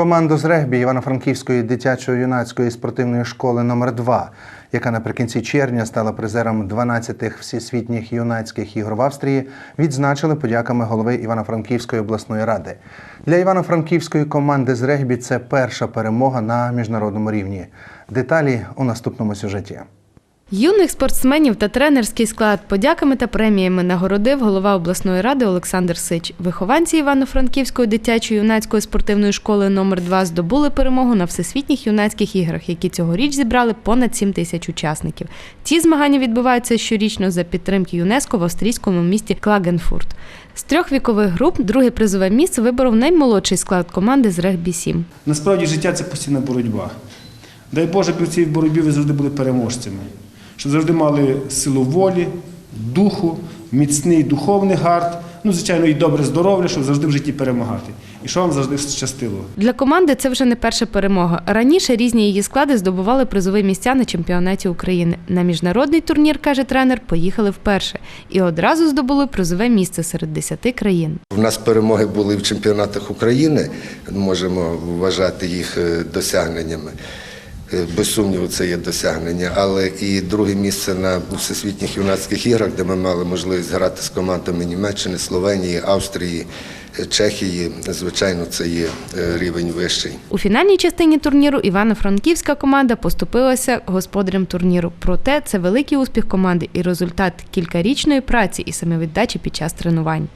Команду з регбі Івано-Франківської дитячо-юнацької спортивної школи номер 2 яка наприкінці червня стала призером 12-х всесвітніх юнацьких ігор в Австрії, відзначили подяками голови Івано-Франківської обласної ради. Для Івано-Франківської команди з регбі це перша перемога на міжнародному рівні. Деталі у наступному сюжеті. Юних спортсменів та тренерський склад подяками та преміями нагородив голова обласної ради Олександр Сич. Вихованці Івано-Франківської дитячої юнацької спортивної школи номер 2 здобули перемогу на всесвітніх юнацьких іграх, які цьогоріч зібрали понад 7 тисяч учасників. Ці змагання відбуваються щорічно за підтримки ЮНЕСКО в австрійському місті Клагенфурт. З трьох вікових груп друге призове місце виборов наймолодший склад команди з регбі 7 Насправді життя це постійна боротьба. Дай Боже, при цій боротьбі ви завжди були переможцями, щоб завжди мали силу волі, духу, міцний духовний гард, ну, звичайно, і добре здоров'я, щоб завжди в житті перемагати. І що вам завжди щастило. Для команди це вже не перша перемога. Раніше різні її склади здобували призові місця на чемпіонаті України. На міжнародний турнір, каже тренер, поїхали вперше і одразу здобули призове місце серед 10 країн. У нас перемоги були в чемпіонатах України, можемо вважати їх е, досягненнями. Е, Без сумніву, це є досягнення, але і друге місце на всесвітніх юнацьких іграх, де ми мали можливість грати з командами Німеччини, Словенії, Австрії, е, Чехії. Звичайно, це є е, рівень вищий. У фінальній частині турніру Івано-Франківська команда поступилася господарям турніру. Проте це великий успіх команди і результат кількарічної праці і самовіддачі під час тренувань.